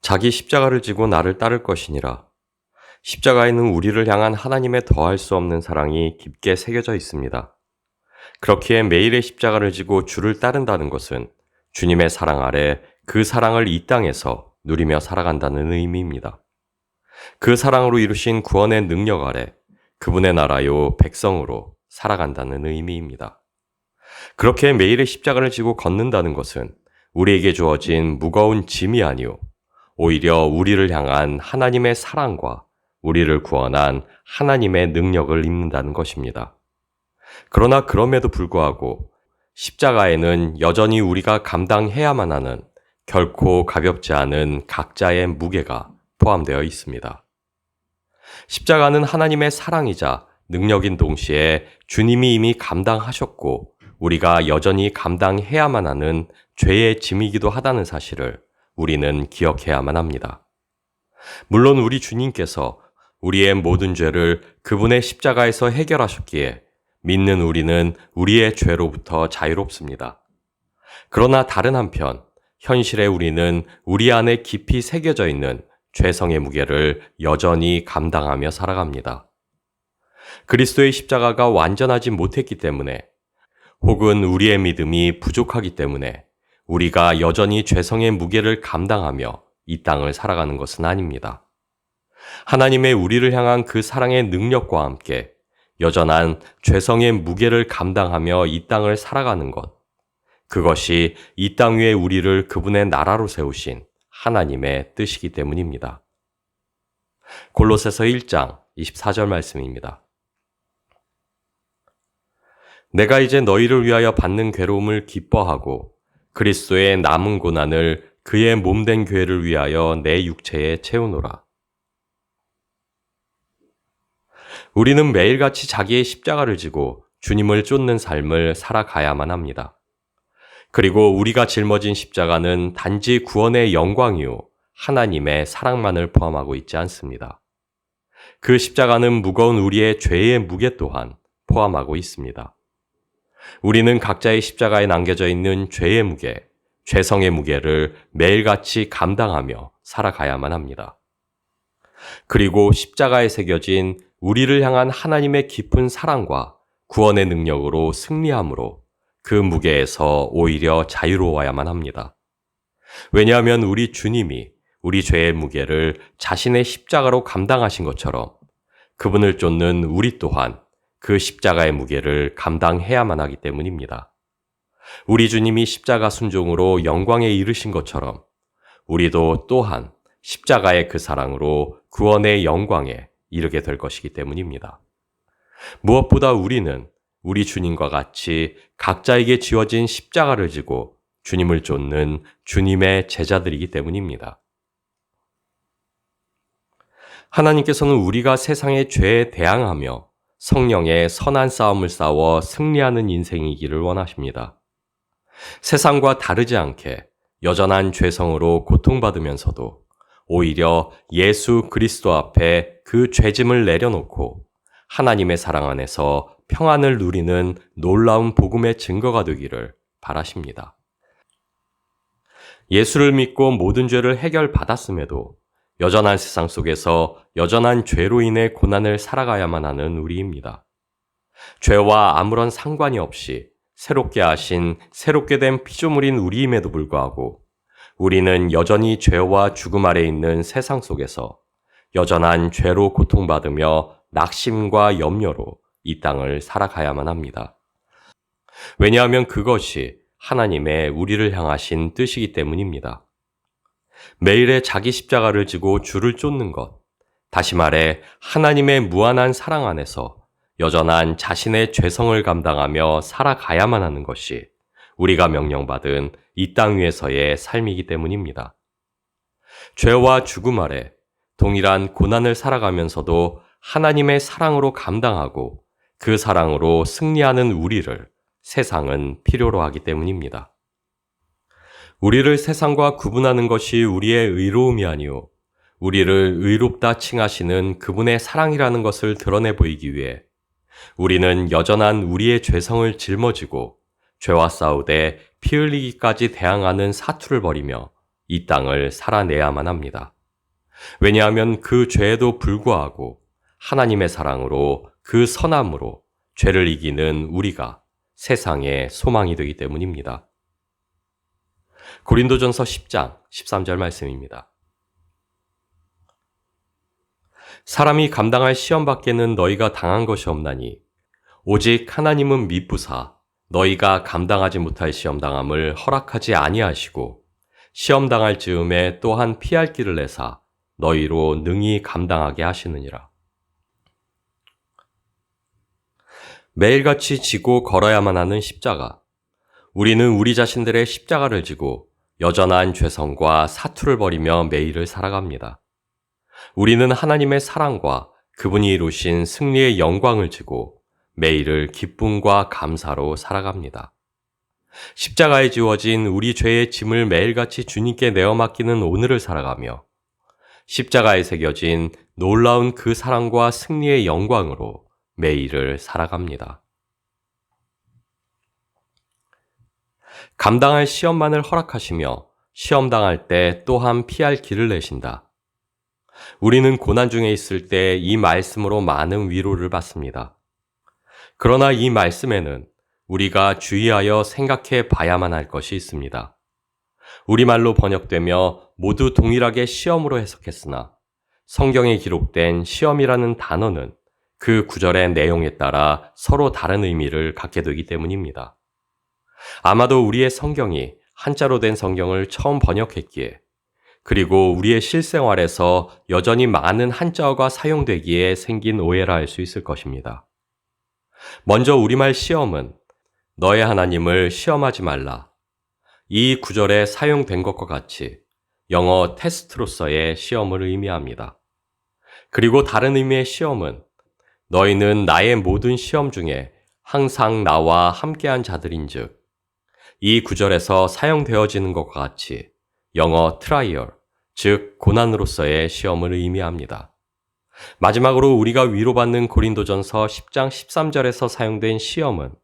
자기 십자가를 지고 나를 따를 것이니라. 십자가에는 우리를 향한 하나님의 더할 수 없는 사랑이 깊게 새겨져 있습니다. 그렇기에 매일의 십자가를 지고 주를 따른다는 것은 주님의 사랑 아래 그 사랑을 이 땅에서 누리며 살아간다는 의미입니다. 그 사랑으로 이루신 구원의 능력 아래 그분의 나라요 백성으로 살아간다는 의미입니다. 그렇게 매일의 십자가를 지고 걷는다는 것은 우리에게 주어진 무거운 짐이 아니요 오히려 우리를 향한 하나님의 사랑과 우리를 구원한 하나님의 능력을 입는다는 것입니다. 그러나 그럼에도 불구하고 십자가에는 여전히 우리가 감당해야만 하는 결코 가볍지 않은 각자의 무게가 포함되어 있습니다. 십자가는 하나님의 사랑이자 능력인 동시에 주님이 이미 감당하셨고 우리가 여전히 감당해야만 하는 죄의 짐이기도 하다는 사실을 우리는 기억해야만 합니다. 물론 우리 주님께서 우리의 모든 죄를 그분의 십자가에서 해결하셨기에 믿는 우리는 우리의 죄로부터 자유롭습니다. 그러나 다른 한편, 현실의 우리는 우리 안에 깊이 새겨져 있는 죄성의 무게를 여전히 감당하며 살아갑니다. 그리스도의 십자가가 완전하지 못했기 때문에 혹은 우리의 믿음이 부족하기 때문에 우리가 여전히 죄성의 무게를 감당하며 이 땅을 살아가는 것은 아닙니다. 하나님의 우리를 향한 그 사랑의 능력과 함께 여전한 죄성의 무게를 감당하며 이 땅을 살아가는 것. 그것이 이 땅 위에 우리를 그분의 나라로 세우신 하나님의 뜻이기 때문입니다. 골로새서 1장 24절 말씀입니다. 내가 이제 너희를 위하여 받는 괴로움을 기뻐하고 그리스도의 남은 고난을 그의 몸된 교회를 위하여 내 육체에 채우노라. 우리는 매일같이 자기의 십자가를 지고 주님을 쫓는 삶을 살아가야만 합니다. 그리고 우리가 짊어진 십자가는 단지 구원의 영광이요. 하나님의 사랑만을 포함하고 있지 않습니다. 그 십자가는 무거운 우리의 죄의 무게 또한 포함하고 있습니다. 우리는 각자의 십자가에 남겨져 있는 죄의 무게, 죄성의 무게를 매일같이 감당하며 살아가야만 합니다. 그리고 십자가에 새겨진 우리를 향한 하나님의 깊은 사랑과 구원의 능력으로 승리함으로 그 무게에서 오히려 자유로워야만 합니다. 왜냐하면 우리 주님이 우리 죄의 무게를 자신의 십자가로 감당하신 것처럼 그분을 쫓는 우리 또한 그 십자가의 무게를 감당해야만 하기 때문입니다. 우리 주님이 십자가 순종으로 영광에 이르신 것처럼 우리도 또한 십자가의 그 사랑으로 구원의 영광에 이르게 될 것이기 때문입니다. 무엇보다 우리는 우리 주님과 같이 각자에게 지어진 십자가를 지고 주님을 쫓는 주님의 제자들이기 때문입니다. 하나님께서는 우리가 세상의 죄에 대항하며 성령의 선한 싸움을 싸워 승리하는 인생이기를 원하십니다. 세상과 다르지 않게 여전한 죄성으로 고통받으면서도 오히려 예수 그리스도 앞에 그 죄짐을 내려놓고 하나님의 사랑 안에서 평안을 누리는 놀라운 복음의 증거가 되기를 바라십니다. 예수를 믿고 모든 죄를 해결받았음에도 여전한 세상 속에서 여전한 죄로 인해 고난을 살아가야만 하는 우리입니다. 죄와 아무런 상관이 없이 새롭게 하신 새롭게 된 피조물인 우리임에도 불구하고 우리는 여전히 죄와 죽음 아래 있는 세상 속에서 여전한 죄로 고통받으며 낙심과 염려로 이 땅을 살아가야만 합니다. 왜냐하면 그것이 하나님의 우리를 향하신 뜻이기 때문입니다. 매일의 자기 십자가를 지고 주를 쫓는 것, 다시 말해 하나님의 무한한 사랑 안에서 여전한 자신의 죄성을 감당하며 살아가야만 하는 것이 우리가 명령받은 이 땅 위에서의 삶이기 때문입니다. 죄와 죽음 아래 동일한 고난을 살아가면서도 하나님의 사랑으로 감당하고 그 사랑으로 승리하는 우리를 세상은 필요로 하기 때문입니다. 우리를 세상과 구분하는 것이 우리의 의로움이 아니오 우리를 의롭다 칭하시는 그분의 사랑이라는 것을 드러내 보이기 위해 우리는 여전한 우리의 죄성을 짊어지고 죄와 싸우되 피 흘리기까지 대항하는 사투를 벌이며 이 땅을 살아내야만 합니다. 왜냐하면 그 죄에도 불구하고 하나님의 사랑으로 그 선함으로 죄를 이기는 우리가 세상의 소망이 되기 때문입니다. 고린도전서 10장 13절 말씀입니다. 사람이 감당할 시험 밖에는 너희가 당한 것이 없나니 오직 하나님은 미쁘사 너희가 감당하지 못할 시험 당함을 허락하지 아니하시고 시험 당할 즈음에 또한 피할 길을 내사 너희로 능히 감당하게 하시느니라. 매일같이 지고 걸어야만 하는 십자가. 우리는 우리 자신들의 십자가를 지고 여전한 죄성과 사투를 벌이며 매일을 살아갑니다. 우리는 하나님의 사랑과 그분이 이루신 승리의 영광을 지고 매일을 기쁨과 감사로 살아갑니다. 십자가에 지워진 우리 죄의 짐을 매일같이 주님께 내어 맡기는 오늘을 살아가며 십자가에 새겨진 놀라운 그 사랑과 승리의 영광으로 매일을 살아갑니다. 감당할 시험만을 허락하시며 시험 당할 때 또한 피할 길을 내신다. 우리는 고난 중에 있을 때 이 말씀으로 많은 위로를 받습니다. 그러나 이 말씀에는 우리가 주의하여 생각해 봐야만 할 것이 있습니다. 우리말로 번역되며 모두 동일하게 시험으로 해석했으나 성경에 기록된 시험이라는 단어는 그 구절의 내용에 따라 서로 다른 의미를 갖게 되기 때문입니다. 아마도 우리의 성경이 한자로 된 성경을 처음 번역했기에 그리고 우리의 실생활에서 여전히 많은 한자어가 사용되기에 생긴 오해라 할 수 있을 것입니다. 먼저 우리말 시험은 너의 하나님을 시험하지 말라. 이 구절에 사용된 것과 같이 영어 테스트로서의 시험을 의미합니다. 그리고 다른 의미의 시험은 너희는 나의 모든 시험 중에 항상 나와 함께한 자들인 즉, 이 구절에서 사용되어지는 것과 같이 영어 트라이얼, 즉 고난으로서의 시험을 의미합니다. 마지막으로 우리가 위로받는 고린도전서 10장 13절에서 사용된 시험은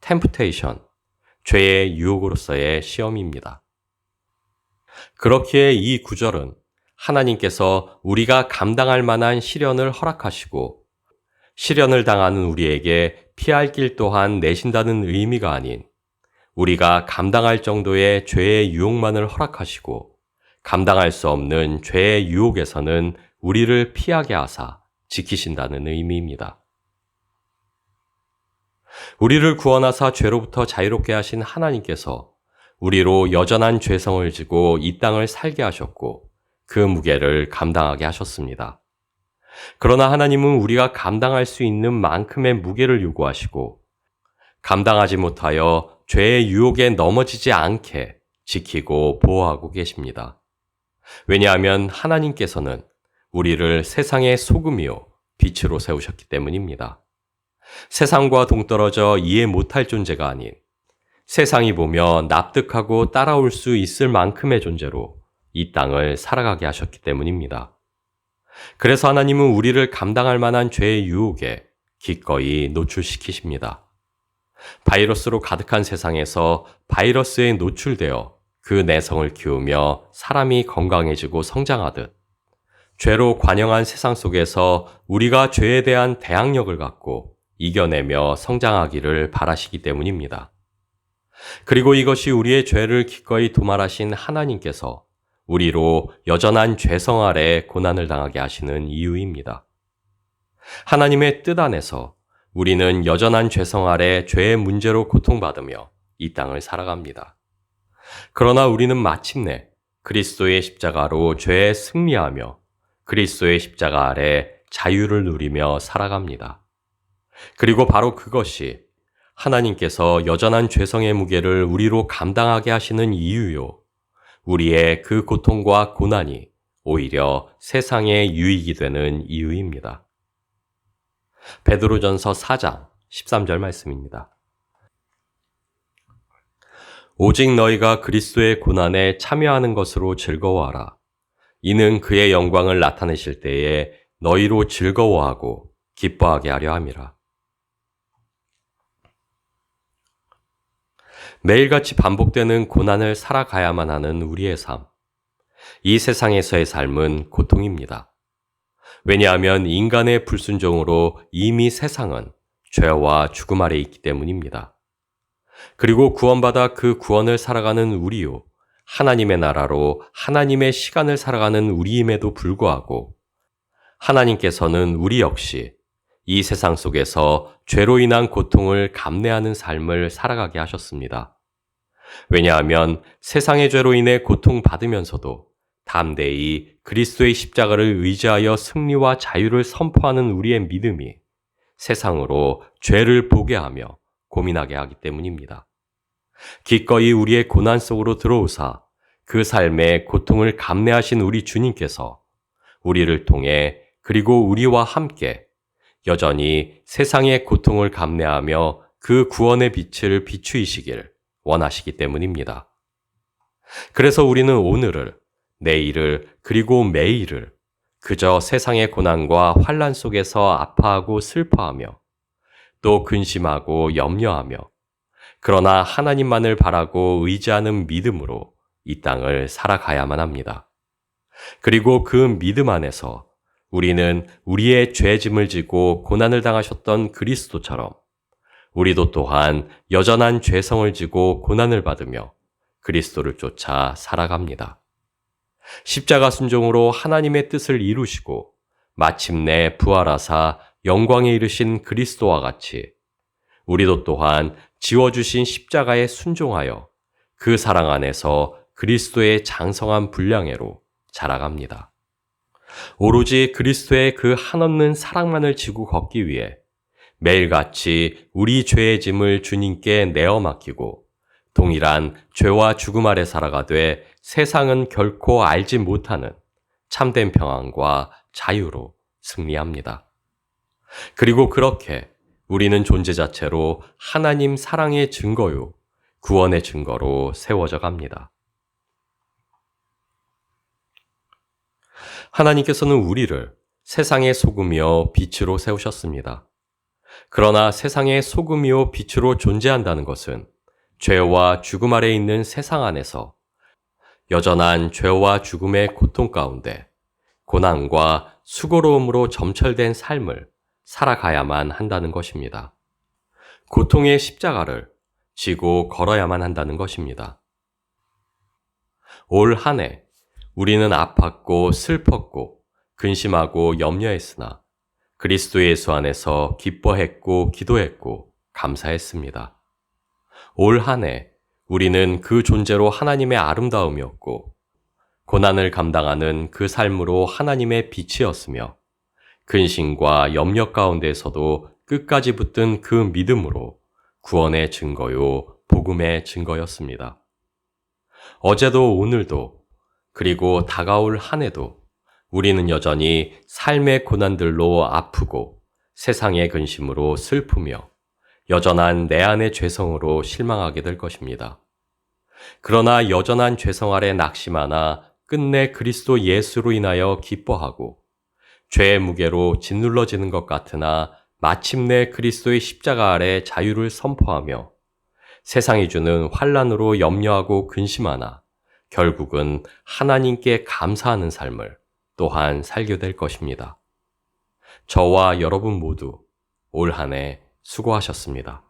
템프테이션, 죄의 유혹으로서의 시험입니다. 그렇기에 이 구절은 하나님께서 우리가 감당할 만한 시련을 허락하시고 시련을 당하는 우리에게 피할 길 또한 내신다는 의미가 아닌 우리가 감당할 정도의 죄의 유혹만을 허락하시고 감당할 수 없는 죄의 유혹에서는 우리를 피하게 하사 지키신다는 의미입니다. 우리를 구원하사 죄로부터 자유롭게 하신 하나님께서 우리로 여전한 죄성을 지고 이 땅을 살게 하셨고 그 무게를 감당하게 하셨습니다. 그러나 하나님은 우리가 감당할 수 있는 만큼의 무게를 요구하시고 감당하지 못하여 죄의 유혹에 넘어지지 않게 지키고 보호하고 계십니다. 왜냐하면 하나님께서는 우리를 세상의 소금이요 빛으로 세우셨기 때문입니다. 세상과 동떨어져 이해 못할 존재가 아닌 세상이 보며 납득하고 따라올 수 있을 만큼의 존재로 이 땅을 살아가게 하셨기 때문입니다. 그래서 하나님은 우리를 감당할 만한 죄의 유혹에 기꺼이 노출시키십니다. 바이러스로 가득한 세상에서 바이러스에 노출되어 그 내성을 키우며 사람이 건강해지고 성장하듯 죄로 관영한 세상 속에서 우리가 죄에 대한 대항력을 갖고 이겨내며 성장하기를 바라시기 때문입니다. 그리고 이것이 우리의 죄를 기꺼이 도말하신 하나님께서 우리로 여전한 죄성 아래 고난을 당하게 하시는 이유입니다. 하나님의 뜻 안에서 우리는 여전한 죄성 아래 죄의 문제로 고통받으며 이 땅을 살아갑니다. 그러나 우리는 마침내 그리스도의 십자가로 죄에 승리하며 그리스도의 십자가 아래 자유를 누리며 살아갑니다. 그리고 바로 그것이 하나님께서 여전한 죄성의 무게를 우리로 감당하게 하시는 이유요. 우리의 그 고통과 고난이 오히려 세상의 유익이 되는 이유입니다. 베드로전서 4장 13절 말씀입니다. 오직 너희가 그리스도의 고난에 참여하는 것으로 즐거워하라. 이는 그의 영광을 나타내실 때에 너희로 즐거워하고 기뻐하게 하려 함이라. 매일같이 반복되는 고난을 살아가야만 하는 우리의 삶. 이 세상에서의 삶은 고통입니다. 왜냐하면 인간의 불순종으로 이미 세상은 죄와 죽음 아래 있기 때문입니다. 그리고 구원받아 그 구원을 살아가는 우리요. 하나님의 나라로 하나님의 시간을 살아가는 우리임에도 불구하고 하나님께서는 우리 역시 이 세상 속에서 죄로 인한 고통을 감내하는 삶을 살아가게 하셨습니다. 왜냐하면 세상의 죄로 인해 고통받으면서도 담대히 그리스도의 십자가를 의지하여 승리와 자유를 선포하는 우리의 믿음이 세상으로 죄를 보게 하며 고민하게 하기 때문입니다. 기꺼이 우리의 고난 속으로 들어오사 그 삶의 고통을 감내하신 우리 주님께서 우리를 통해 그리고 우리와 함께 여전히 세상의 고통을 감내하며 그 구원의 빛을 비추이시길 원하시기 때문입니다. 그래서 우리는 오늘을, 내일을, 그리고 매일을 그저 세상의 고난과 환란 속에서 아파하고 슬퍼하며 또 근심하고 염려하며 그러나 하나님만을 바라고 의지하는 믿음으로 이 땅을 살아가야만 합니다. 그리고 그 믿음 안에서 우리는 우리의 죄짐을 지고 고난을 당하셨던 그리스도처럼 우리도 또한 여전한 죄성을 지고 고난을 받으며 그리스도를 쫓아 살아갑니다. 십자가 순종으로 하나님의 뜻을 이루시고 마침내 부활하사 영광에 이르신 그리스도와 같이 우리도 또한 지워주신 십자가에 순종하여 그 사랑 안에서 그리스도의 장성한 분량회로 자라갑니다. 오로지 그리스도의 그 한없는 사랑만을 지고 걷기 위해 매일같이 우리 죄의 짐을 주님께 내어 맡기고 동일한 죄와 죽음 아래 살아가되 세상은 결코 알지 못하는 참된 평안과 자유로 승리합니다. 그리고 그렇게 우리는 존재 자체로 하나님 사랑의 증거요, 구원의 증거로 세워져 갑니다. 하나님께서는 우리를 세상의 소금이요 빛으로 세우셨습니다. 그러나 세상의 소금이요 빛으로 존재한다는 것은 죄와 죽음 아래 있는 세상 안에서 여전한 죄와 죽음의 고통 가운데 고난과 수고로움으로 점철된 삶을 살아가야만 한다는 것입니다. 고통의 십자가를 지고 걸어야만 한다는 것입니다. 올 한 해 우리는 아팠고 슬펐고 근심하고 염려했으나 그리스도 예수 안에서 기뻐했고 기도했고 감사했습니다. 올 한 해 우리는 그 존재로 하나님의 아름다움이었고 고난을 감당하는 그 삶으로 하나님의 빛이었으며 근심과 염려 가운데서도 끝까지 붙든 그 믿음으로 구원의 증거요, 복음의 증거였습니다. 어제도 오늘도 그리고 다가올 한 해도 우리는 여전히 삶의 고난들로 아프고 세상의 근심으로 슬프며 여전한 내 안의 죄성으로 실망하게 될 것입니다. 그러나 여전한 죄성 아래 낙심하나 끝내 그리스도 예수로 인하여 기뻐하고 죄의 무게로 짓눌러지는 것 같으나 마침내 그리스도의 십자가 아래 자유를 선포하며 세상이 주는 환란으로 염려하고 근심하나 결국은 하나님께 감사하는 삶을 또한 살게 될 것입니다. 저와 여러분 모두 올 한 해 수고하셨습니다.